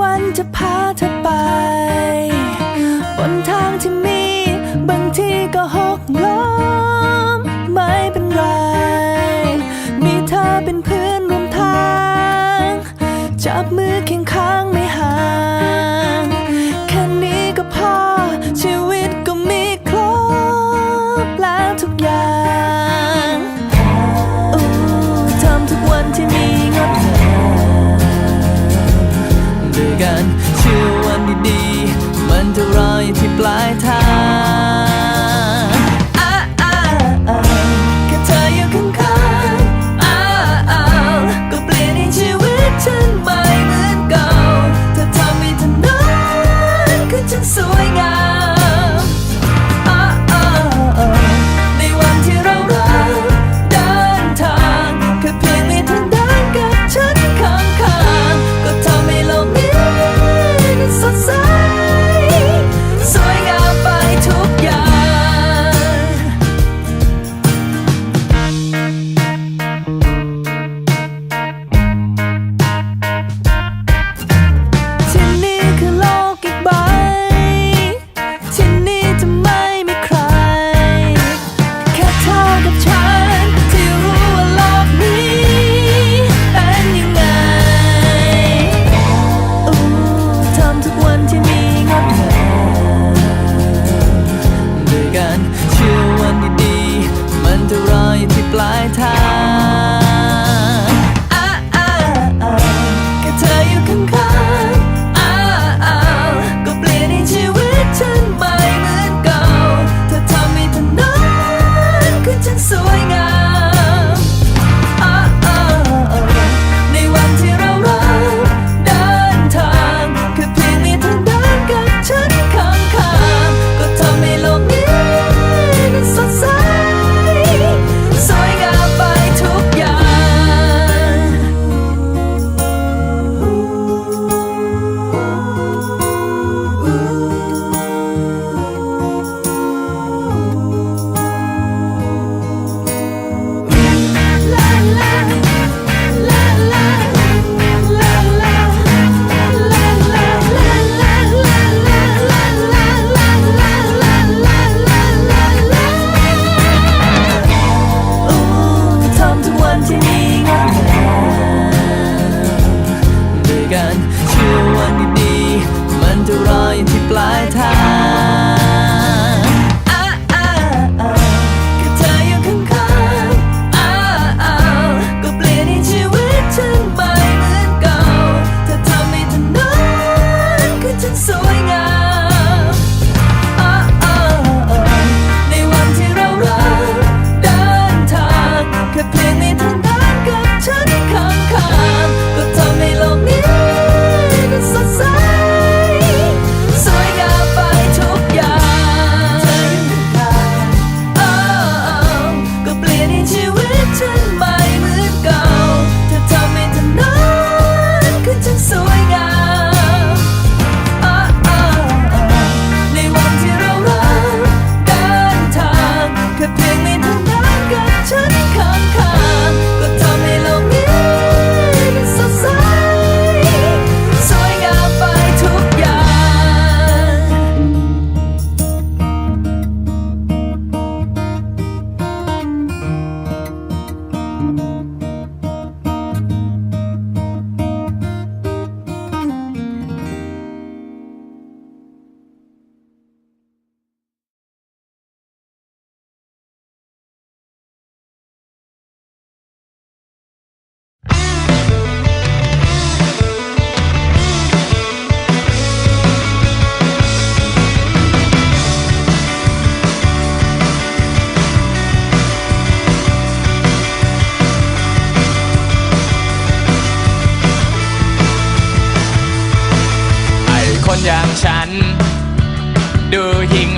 วันจะพาเธอไป บนทางที่มีบางทีก็ กัน เชื่อวันดีๆ มันจะรออยู่ที่ปลายทาง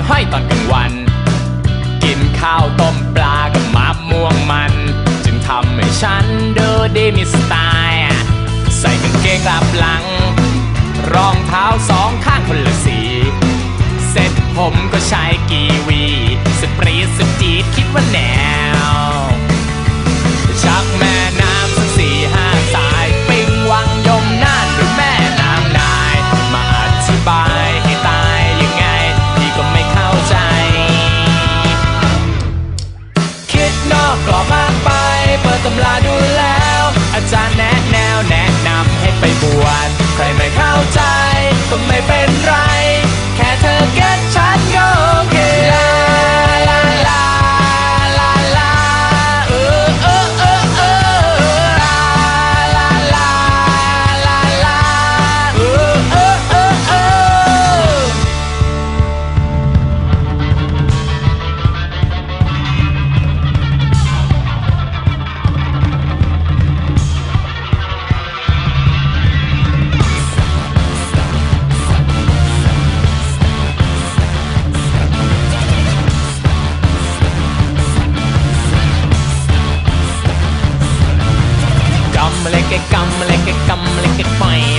ห้อยตอนกลางวัน กินข้าวต้มปลากับมะม่วงมัน จึงทำให้ฉันดูดีมีสไตล์ใส่กางเกงกลับหลัง รองเท้าสองข้างคนละสี เสร็จผมก็ใช้กีวี สปรีสจีดคิดว่าแนว lick it, come lick it, come lick it, fine.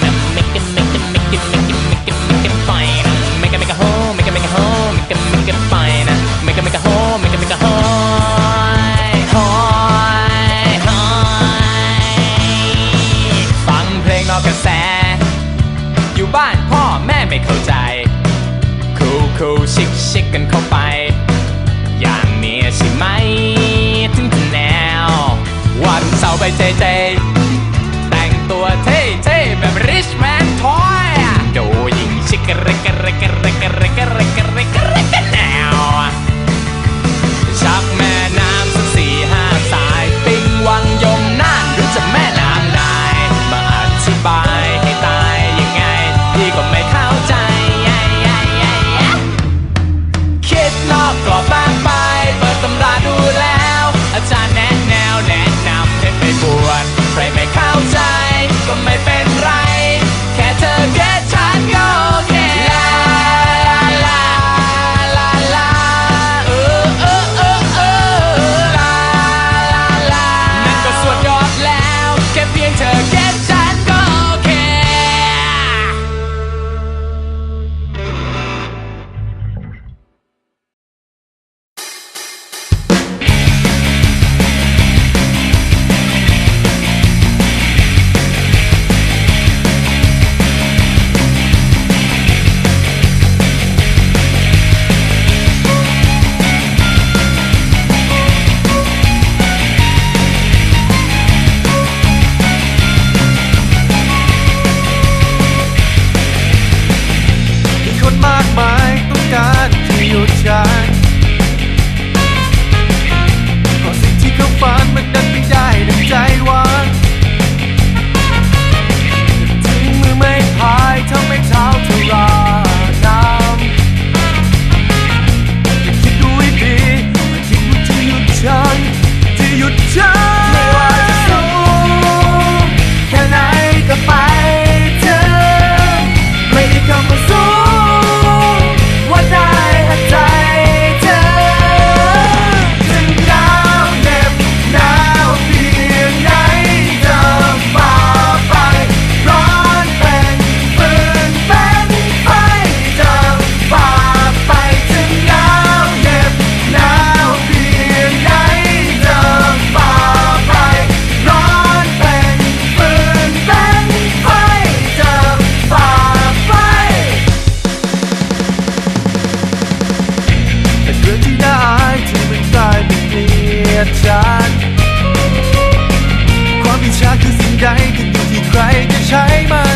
ใช้มัน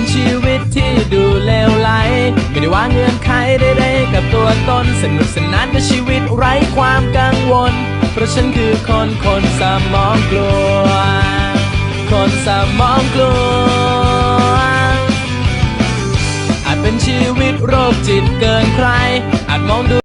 นชีวิตที่ดูเลวไหล ไม่ได้วางเงื่อนไขใดๆกับตัวตนสนุกสนานกับชีวิตไร้ความกังวล เพราะฉันคือคนคนสมองกลัว คนสมองกลัว อาจเป็นชีวิตโรคจิตเกินใคร อาจมองดู